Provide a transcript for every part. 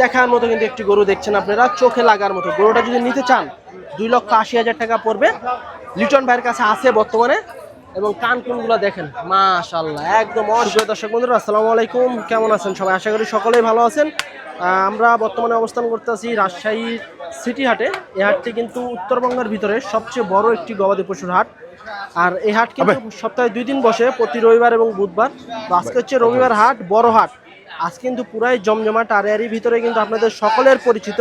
দেখার মতো কিন্তু একটি গরু দেখছেন আপনারা। চোখে লাগার মতো। গরুটা যদি নিতে চান দুই লক্ষ আশি হাজার টাকা পড়বে। লিটন ভাইয়ের কাছে আছে বর্তমানে। এবং কান কোনগুলো দেখেন? মাশাল্লাহ একদম অসুবিধা। দর্শক বন্ধুরা আসসালামু আলাইকুম। কেমন আছেন সবাই? আশা করি সকলেই ভালো আছেন। আমরা বর্তমানে অবস্থান করতেছি রাজশাহী সিটি হাটে। এই হাটটি কিন্তু উত্তরবঙ্গের ভিতরে সবচেয়ে বড় একটি গবাদি পশুর হাট। আর এই হাট কিন্তু সপ্তাহে দুই দিন বসে প্রতি রবিবার এবং বুধবার। আজকে হচ্ছে রবিবার হাট বড় হাট। আজ কিন্তু পুরাই জমজমাট আর এরই ভিতরে কিন্তু আপনাদের সকলের পরিচিত।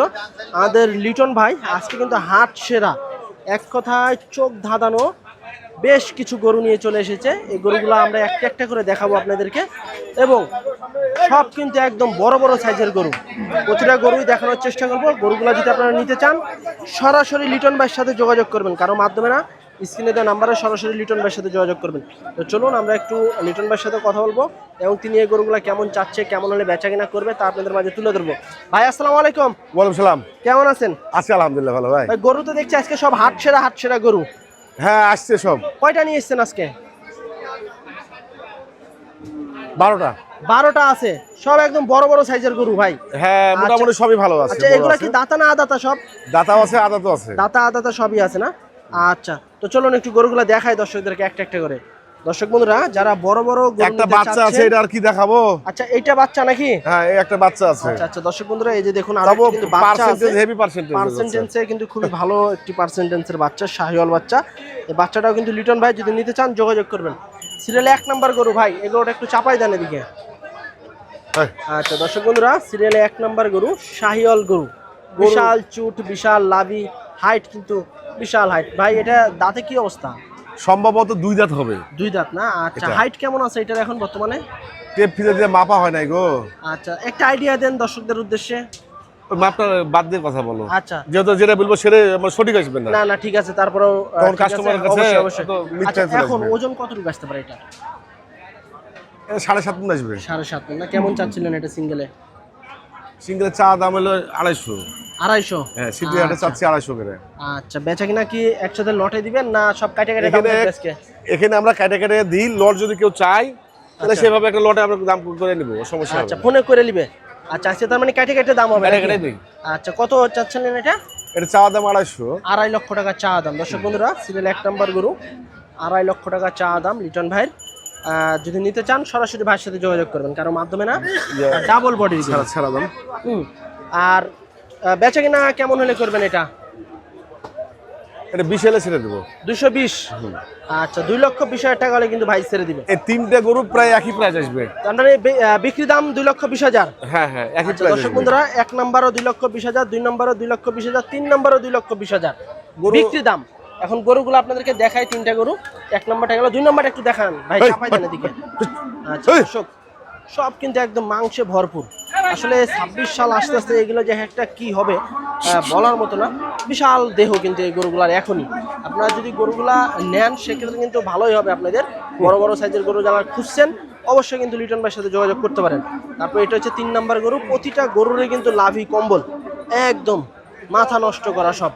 আমাদের লিটন ভাই, আজকে কিন্তু হাট সেরা। এক কথায় চোখ ধাঁধানো বেশ কিছু গরু নিয়ে চলে এসেছে। এই গরুগুলো আমরা একটা একটা করে দেখাবো আপনাদেরকে। এবং সব কিন্তু একদম বড় বড় সাইজের গরু। প্রতিটা গরুই দেখানোর চেষ্টা করব। গরুগুলো যদি আপনারা নিতে চান, সরাসরি লিটন ভাইয়ের সাথে যোগাযোগ করবেন, কারও মাধ্যমে না। স্ক্রিনে দেওয়া নাম্বারে সরাসরি লিটন ভাইয়ের সাথে যোগাযোগ করবেন। তো চলুন আমরা একটু লিটন ভাইয়ের সাথে কথা বলব এবং তিনি এই গরুগুলো কেমন চাচ্ছে কেমন হলে বেচা কিনা করবে তা আপনাদের মাঝে তুলে ধরবো। ভাই আসসালামু আলাইকুম। ওয়ালাইকুম সালাম। কেমন আছেন? আছি আলহামদুলিল্লাহ ভালো ভাই। ভাই গরু তো দেখছি আজকে সব হাট সেরা হাট সেরা গরু। হ্যাঁ আসছে সব। কয়টা নিয়ে এসছেন আজকে? বারোটা। বারোটা আছে। সব একদম বড় বড় সাইজের গরু ভাই। হ্যাঁ মোটামুটি সবই ভালো আছে আচ্ছা এগুলা কি দাতা না আদাতা সব? দাতাও আছে আদাতও আছে। দাতা আদাতা সবই আছে না? আচ্ছা তো চলুন একটু গরুগুলা দেখাই দর্শকদেরকে একটা একটা করে। দর্শক বন্ধুরা যারা বড় বড় গরু একটা বাচ্চা আছে এটা আর কি দেখাবো? আচ্ছা এইটা বাচ্চা নাকি? হ্যাঁ এই একটা বাচ্চা আছে। আচ্ছা আচ্ছা দর্শক বন্ধুরা এই যে দেখুন আরও কিন্তু বাচ্চা আছে। পার্সেন্টেজ হেভি পার্সেন্টেজ পার্সেন্টেন্সে কিন্তু খুবই ভালো একটি পার্সেন্টেন্সের বাচ্চা শাহিওয়াল বাচ্চা। এই বাচ্চাটাও কিন্তু লিটন ভাই যদি নিতে চান যোগাযোগ করবেন। সিরিয়ালে এক নাম্বার গরু ভাই এগুলোটা একটু চাপাই দেন এদিকে। আচ্ছা দর্শক বন্ধুরা সিরিয়ালে এক নাম্বার গরু শাহিওয়াল গরু। বিশাল চুট বিশাল লাভি হাইট কিন্তু বিশাল হাইট ভাই এটা দাঁতে কি অবস্থা? সম্ভবত দুই দাঁত হবে। দুই দাঁত না? আচ্ছা হাইট কেমন আছে এটার এখন বর্তমানে? টেপ ফিতে দিয়ে মাপা হয় নাই গো। আচ্ছা একটা আইডিয়া দেন দর্শকদের উদ্দেশ্যে। মাপটা বাদ দিয়ে কথা বলো। আচ্ছা। যেহেতু যেটা বলব সেটা সঠিক আসবে না। না না ঠিক আছে তারপরেও তখন কাছে আচ্ছা, এখন ওজন কতটুকু আসতে পারে এটা? সাড়ে সাত মন আসবে। সাড়ে সাত মণ না? কেমন চাচ্ছিলেন এটা সিঙ্গেলে সিঙ্গেলের চা দাম হলো আড়াইশো। আড়াইশো? হ্যাঁ সিটি হাটে চাচ্ছি আড়াইশো করে। আচ্ছা বেচা কিনা কি একসাথে লটে দিবেন না সব কাটে কাটে এখানে এখানে আমরা কেটে কেটে দিই লট যদি কেউ চাই তাহলে আচ্ছা। সেভাবে একটা লটে আমরা দাম করে নিবো সমস্যা আচ্ছা ফোনে করে নিবে। আচ্ছা আজকে তার মানে কাটে কাটে দাম হবে কেটে? দিই। আচ্ছা কত চাচ্ছিলেন এটা? এটা চাওয়া দাম আড়াইশো। আড়াই লক্ষ টাকা চা দাম। দর্শক বন্ধুরা সিরিয়াল এক নম্বর গরু আড়াই লক্ষ টাকা চা দাম লিটন ভাইয়ের। যদি নিতে চান সরাসরি ভাইয়ের সাথে যোগাযোগ করবেন কারণ মাধ্যমে না। ডাবল বডির ছাড়া ছাড়া দাম আর বেচা কিনা কেমন হলে করবেন এটা? এটা বিশ এলে ছেড়ে দেবো। দুশো বিশ? আচ্ছা দুই লক্ষ বিশ হাজার টাকা হলে কিন্তু ভাই ছেড়ে দিবে। এই তিনটে গরু প্রায় একই প্রাইস আসবে। আহ, বিক্রি দাম দুই লক্ষ বিশ হাজার। হ্যাঁ হ্যাঁ একই আচ্ছা, প্রাইস দর্শক আসবে। বন্ধুরা এক নম্বরও দুই লক্ষ বিশ হাজার দুই নম্বরও দুই লক্ষ বিশ হাজার তিন নম্বরও দুই লক্ষ বিশ হাজার। বিক্রি দাম। এখন গরুগুলো আপনাদেরকে দেখাই তিনটা গরু। এক নম্বরটা গেল দুই নম্বরটা একটু দেখান। ভাই চাপাই দেন এদিকে। আচ্ছা। দর্শক সব কিন্তু একদম মাংসে ভরপুর। আসলে ছাব্বিশ সাল আস্তে আস্তে এগুলো যে একটা কি হবে বলার মতো না। বিশাল দেহ কিন্তু এই গরুগুলার এখনই। আপনারা যদি গরুগুলা নেন সেক্ষেত্রে কিন্তু ভালোই হবে আপনাদের। বড় বড় সাইজের গরু যারা খুঁজছেন অবশ্যই কিন্তু লিটন ভাইয়ের সাথে যোগাযোগ করতে পারেন। তারপর এটা হচ্ছে তিন নাম্বার গরু। প্রতিটা গরুরই কিন্তু লাভি কম্বল। একদম। মাথা নষ্ট করা সব।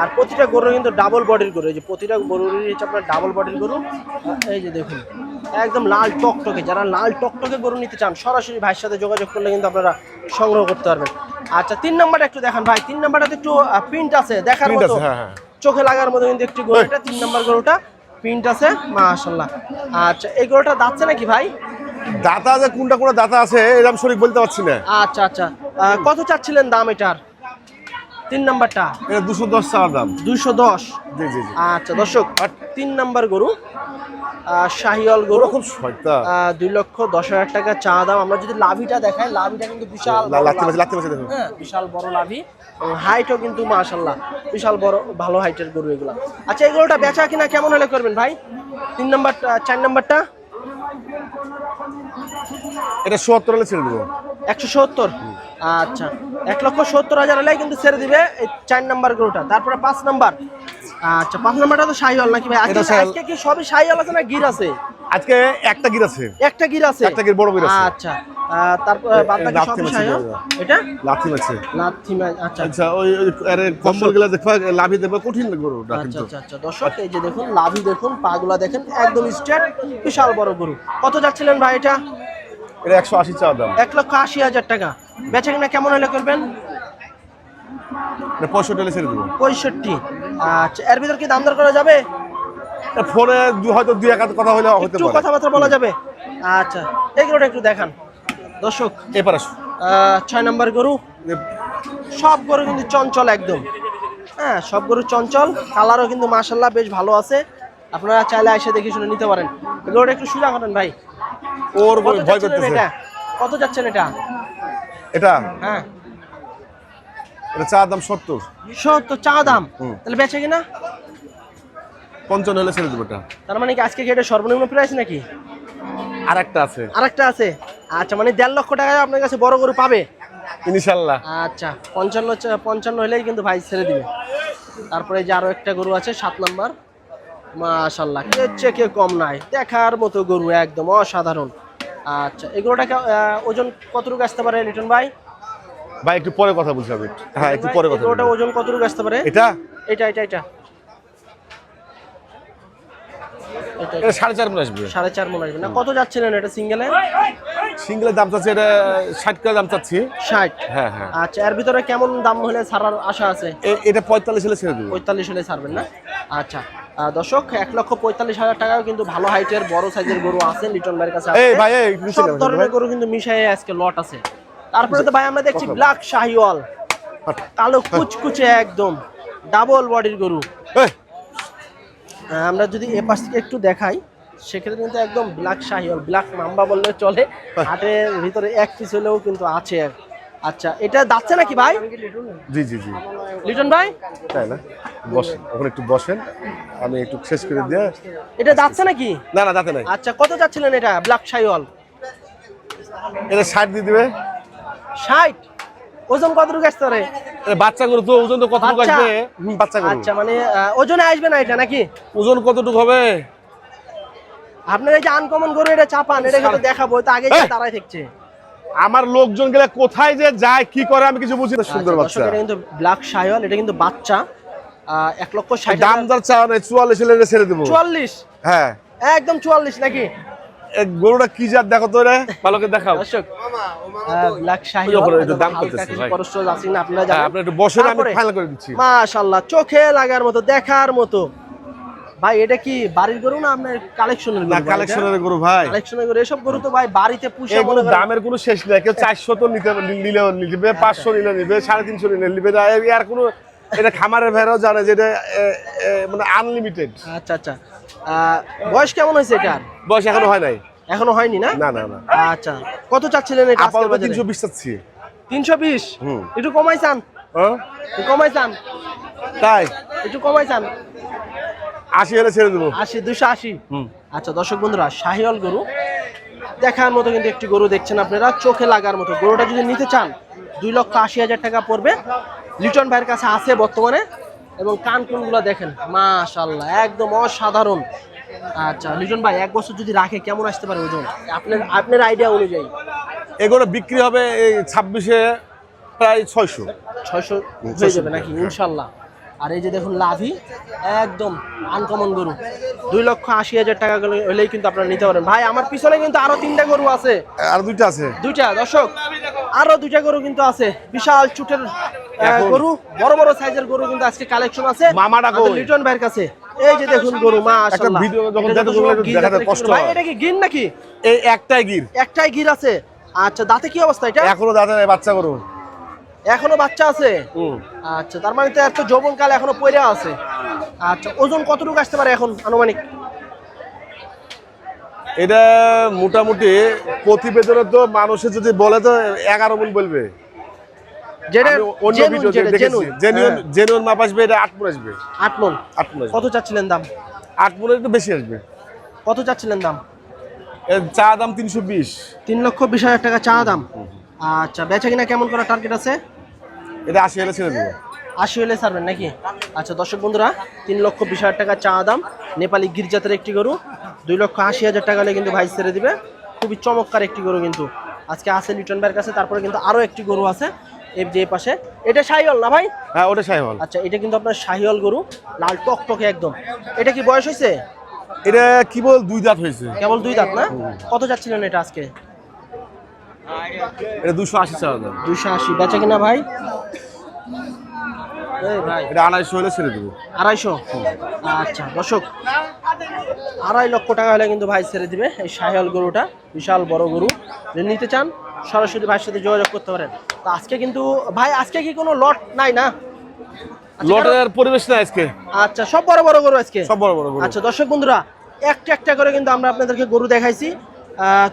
আর প্রতিটা গরু কিন্তু ডাবল বডির গরু। এই যে প্রতিটা গরুরই হচ্ছে আপনার ডাবল বডির গরু। এই যে দেখুন একদম লাল টকটকে। যারা লাল টকটকে গরু নিতে চান সরাসরি ভাইয়ের সাথে যোগাযোগ করলে কিন্তু আপনারা সংগ্রহ করতে পারবেন। আচ্ছা তিন নাম্বারটা একটু দেখান ভাই। তিন নাম্বারটাতে একটু প্রিন্ট আছে। দেখার মতো আছে, হ্যাঁ, হ্যাঁ। চোখে লাগার মতো কিন্তু একটি গরুটা তিন নাম্বার গরুটা। প্রিন্ট আছে মাশাল্লাহ আচ্ছা এই গরুটা দাচ্ছে নাকি ভাই? দাতা যে কোনটা কোনটা দাতা আছে এরকম সঠিক বলতে পারছি না। আচ্ছা আচ্ছা। কত চাচ্ছিলেন দাম এটার? তিন নাম্বারটা? এটা দুশো দশ টাকার দাম। দুইশো দশ? জি জি আচ্ছা দর্শক আর তিন নাম্বার গরু শাহিওয়াল গরু খুব দুই লক্ষ দশ হাজার টাকা চা দাম। আমরা যদি লাভিটা দেখাই লাভিটা কিন্তু বিশাল হ্যাঁ বিশাল বড় লাভি। হাইটও কিন্তু মাশাল্লাহ বিশাল বড় ভালো হাইটের গরু এগুলা। আচ্ছা এগুলোটা বেচা কিনা কেমন হলে করবেন ভাই? তিন নাম্বারটা চার নাম্বারটা? এটা সত্তর হলে ছেড়ে দেবো। একশো সত্তর? আচ্ছা। এক লক্ষ সত্তর হাজার হলে কিন্তু ছেড়ে দিবে এই চার নাম্বার গরুটা। তারপরে পাঁচ নাম্বার। আচ্ছা পাঁচ নাম্বারটা তো শাহিওয়াল নাকি ভাই? আজকে কি সবই শাহিওয়াল আছে না গির আছে? আজকে একটা গির আছে। একটা গির আছে? একটা গির, বড় গির আছে। আচ্ছা। আহ, বাদ বাকি লাথি শাহিওয়াল? এটা? লাথি আছে লাথি আচ্ছা। আচ্ছা ওই আরে কম্বলগুলা দেখবা লাভি দেখবা কঠিন গরুটা আচ্ছা কিন্তু। আচ্ছা আচ্ছা। দর্শক এই যে দেখুন লাভি দেখুন পাগুলা দেখেন একদম স্ট্রেট বিশাল বড় গরু। কত যাচ্ছিলেন ভাই এটা? এটা একশো আশি দাম। লক্ষ আশি হাজার টাকা। বেচা কিনা কেমন হলে করবেন? পঁয়ষট্টি হলে ছেড়ে দেবো। পঁয়ষট্টি। আচ্ছা এর ভিতর কি দাম দর করা যাবে? ফোনে হয়তো দুই এক কথা হলে হতে পারে। কথাবার্তা বলা যাবে? আচ্ছা এগুলোটা একটু দেখান। দর্শক এবার আসো ছয় নম্বর গরু। সব গরু কিন্তু চঞ্চল একদম। হ্যাঁ সব গরু চঞ্চল। কালারও কিন্তু মাশাল্লাহ বেশ ভালো আছে। আপনারা চাইলে এসে দেখে শুনে নিতে পারেন। গরুটা একটু সুজা করেন ভাই। ওর ভয় যাচ্ছেন করতেছে। এটা? কত যাচ্ছেন এটা? এটা? হ্যাঁ। এটা চা দাম সত্তর। সত্তর চা দাম। তাহলে বেচে কিনা? পঞ্চান্ন হলে ছেড়ে দেবো এটা। তার মানে কি আজকে কি এটা সর্বনিম্ন প্রাইস নাকি? আর একটা আছে। আরেকটা আছে? আচ্ছা মানে দেড় লক্ষ টাকায় আপনার কাছে বড় গরু পাবে? ইনশাল্লাহ। আচ্ছা পঞ্চান্ন পঞ্চান্ন হলেই কিন্তু ভাই ছেড়ে দিবে। তারপরে যে আরও একটা গরু আছে সাত নাম্বার। মাশাল্লাহ কে চেকে কম নাই। দেখার মতো গরু একদম অসাধারণ। আচ্ছা এগুলোটাকে ওজন কতটুকু আসতে পারে লিটন ভাই? ভাই একটু পরে কথা বলছি আমি। হ্যাঁ একটু পরে কথা ওটা ওজন কতটুকু আসতে পারে? এটা? এটা এটা এটা। এটা, সাড়ে চার মনে আসবে। সাড়ে চার মনে আসবে। না কত যাচ্ছিলেন এটা সিঙ্গেলে? সিঙ্গেলের দাম চাচ্ছি এটা ষাট করে দাম চাচ্ছি। ষাট? হ্যাঁ হ্যাঁ। আচ্ছা এর ভিতরে কেমন দাম হলে ছাড়ার আশা আছে? এটা পঁয়তাল্লিশ হলে ছেড়ে দেবো। পঁয়তাল্লিশ হলে ছাড়বেন না? আচ্ছা দর্শক এক লক্ষ পঁয়তাল্লিশ হাজার টাকাও কিন্তু ভালো হাইটের বড় সাইজের গরু আছে লিটন ভাইয়ের কাছে এই ভাই সব ধরনের গরু কিন্তু মিশাই আজকে লট আছে। তারপরে তো ভাই আমরা দেখছি ব্ল্যাক শাহিওয়াল। কালো কুচকুচে একদম। ডাবল বডির গরু। আমরা যদি এ পাশ থেকে একটু দেখাই সেক্ষেত্রে কিন্তু একদম ব্ল্যাক শাহিওয়াল ব্ল্যাক মাম্বা বললে চলে। হাটের ভিতরে এক পিস হলেও কিন্তু আছে। আচ্ছা এটা যাচ্ছে নাকি ভাই? জি জি জি। লিটন ভাই? তাই না? বসেন ওখানে একটু বসেন। আমি একটু শেষ করে দিয়ে। এটা যাচ্ছে নাকি? না না যাতে নাই। আচ্ছা কত যাচ্ছিলেন এটা ব্ল্যাক শাহিওয়াল? এটা ষাট দিয়ে দিবে। ষাট? ওজন কতটুকু আসতে পারে? বাচ্চা গরু তো ওজন তো কতটুকু আসবে? বাচ্চা গরু। আচ্ছা মানে ওজনে আসবে না এটা নাকি? ওজন কতটুকু হবে? আপনার এই যে আনকমন গরু এটা চাপান এটা কিন্তু দেখাবো তো আগে! দাঁড়ায় থাকছে আমার লোকজন গেলে কোথায় যে যায় কি করে আমি কিছু বুঝি না সুন্দর আচ্ছা, বাচ্চা। এটা কিন্তু ব্ল্যাক শাহিওয়াল এটা কিন্তু বাচ্চা। এক লক্ষ ষাট দাম দর নাই চুয়াল্লিশ হলে ছেড়ে দেবো। চুয়াল্লিশ? হ্যাঁ। একদম চুয়াল্লিশ নাকি? গরুটা কি জাত দেখো তো রে ভালো করে দেখাও। দর্শক ব্ল্যাক ওই একটু দাম করতেছে, ভাই। খরচ আছে না আপনারা হ্যাঁ, জানেন। আপনি একটু বসেন আমি ফাইনাল করে দিচ্ছি। মাশাআল্লাহ চোখে লাগার মতো দেখার মতো। ভাই এটা কি বাড়ির গরু না আপনার কালেকশনের না কালেকশনের গরু ভাই। কালেকশনের গরু এসব গরু তো ভাই বাড়িতে পুষে মনে করেন- দামের কোনো শেষ নেই কেউ চারশো তো নিতে নিলেও নিবে পাঁচশো নিলে নিবে সাড়ে তিনশো নিলে নিবে আর কোনো এটা খামারের ভেড়াও জানে যে এটা মানে আনলিমিটেড আচ্ছা আচ্ছা। আহ, বয়স কেমন হয়েছে এটার? বয়স এখনও হয় নাই। এখনও হয়নি না? না না না। আচ্ছা কত চাচ্ছিলেন এটা আপাতত বাজারে? তিনশো বিশ চাচ্ছি। তিনশো বিশ? হুম। একটু কমাই চান। হ্যাঁ? কমাই চান। তাই? একটু কমাই চান। আশি হলে ছেড়ে দেবো। আশি দুশো আশি? হুম। আচ্ছা দর্শক বন্ধুরা শাহিওয়াল গরু। দেখার মতো কিন্তু একটি গরু দেখছেন আপনারা চোখে লাগার মতো। গরুটা যদি নিতে চান দুই লক্ষ আশি হাজার টাকা পড়বে। লিটন ভাইয়ের কাছে আছে বর্তমানে। এবং কান কোনগুলো দেখেন মাশাল্লাহ একদম অসাধারণ। আচ্ছা লিটন ভাই এক বছর যদি রাখে কেমন আসতে পারে ওজন? আপনার আপনার আইডিয়া অনুযায়ী। এগুলো বিক্রি হবে এই ছাব্বিশে প্রায় ছয়শো। ছয়শো হয়ে যাবে নাকি? ইনশাল্লাহ। আর এই যে দেখুন লাভি একদম আনকমন গরু। দুই লক্ষ আশি হাজার টাকা গেলে- হলেই কিন্তু আপনারা নিতে পারেন ভাই আমার পিছনে কিন্তু আরও তিনটা গরু আছে। আর দুইটা আছে। দুইটা দর্শক আরও দুইটা গরু কিন্তু আছে। বিশাল চুটের গরু বড় বড় সাইজের গরু কিন্তু আজকে কালেকশন আছে। মামাটা লিটন ভাইয়ের কাছে। এই যে দেখুন গরু মা একটা ভিডিও যখন দেখো, দেখাতে কষ্ট হয়। এটা কি গিন নাকি? এই একটাই গির। একটাই গির আছে। আচ্ছা দাঁতে কি অবস্থা এটা? এখনও দাদা নাই বাচ্চা গরু। এখনও বাচ্চা আছে? হুম। আচ্ছা তার মানে তো এত যৌবন কাল এখনও পয়রা আছে। আচ্ছা ওজন কতটুকু আসতে পারে এখন আনুমানিক? এটা মোটামুটি প্রতিবেদনে তো মানুষের যদি বলে তো এগারো মন বলবে। যেটা আমি অন্য genuine দেখেছি। জেনুইন। হ্যাঁ, জেনুইন মাপ আসবে এটা আসবে। কত চাচ্ছিলেন দাম? একটু বেশি আসবে। কত চাচ্ছিলেন দাম? চা দাম তিনশো বিশ। তিন লক্ষ বিশ হাজার টাকা চা দাম। আচ্ছা বেচা কিনা কেমন করার টার্গেট আছে? এটা আশি হলে ছেড়ে দেবো। আশি হলে ছাড়বেন নাকি? আচ্ছা দর্শক বন্ধুরা তিন লক্ষ বিশ হাজার টাকা চা দাম। নেপালি গির্জাতের একটি গরু দুই লক্ষ আশি হাজার টাকা হলে কিন্তু ভাই ছেড়ে দিবে। খুবই চমৎকার একটি গরু কিন্তু। আজকে আছে লিটন ভাইয়ের কাছে তারপরে কিন্তু আরও একটি গরু আছে। এই যে পাশে। এটা শাহিওল না ভাই? হ্যাঁ ওটা সাহেব আচ্ছা এটা কিন্তু আপনার শাহিওল গরু লাল টকটকে একদম। এটা কি বয়স হয়েছে? এটা কি বল দুই দাঁত হয়েছে। কেবল দুই দাঁত না? কত যাচ্ছিলেন এটা আজকে? এটা দুশো আশি দাম। দুইশো আশি। বেচা কিনা ভাই? ভাই। এটা আড়াইশো হলে ছেড়ে দেবো। আড়াইশো? আচ্ছা দর্শক আড়াই লক্ষ টাকা হলে কিন্তু ভাই ছেড়ে দিবে এই সাহেল গরুটা। বিশাল বড় গরু। নিতে চান সরাসরি ভাইয়ের সাথে যোগাযোগ করতে পারেন। তো আজকে কিন্তু ভাই আজকে কি কোনো লট নাই না? আচ্ছা, লটের পরিবেশ না আজকে। আচ্ছা সব বড় বড় গরু আজকে? সব বড় বড় গরু। আচ্ছা দর্শক বন্ধুরা একটা একটা করে কিন্তু আমরা আপনাদেরকে গরু দেখাইছি।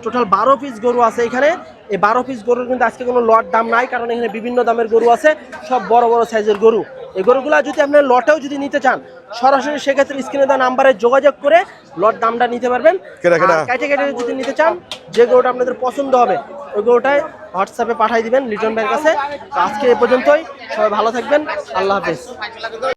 টোটাল বারো পিস গরু আছে এখানে। এই বারো পিস গরুর কিন্তু আজকে কোনো লট দাম নাই কারণ এখানে বিভিন্ন দামের গরু আছে। সব বড় বড় সাইজের গরু। এই গরুগুলা যদি আপনার লটেও যদি নিতে চান সরাসরি সেক্ষেত্রে স্ক্রিনে দেওয়া নাম্বারে যোগাযোগ করে লট দামটা নিতে পারবেন। কেটে কেটে যদি নিতে চান যে গরুটা আপনাদের পছন্দ হবে ওই হোয়াটসঅ্যাপে পাঠিয়ে দিবেন লিটন ভাইয়ের কাছে। আজকে এ পর্যন্তই। সবাই ভালো থাকবেন। আল্লাহ হাফেজ।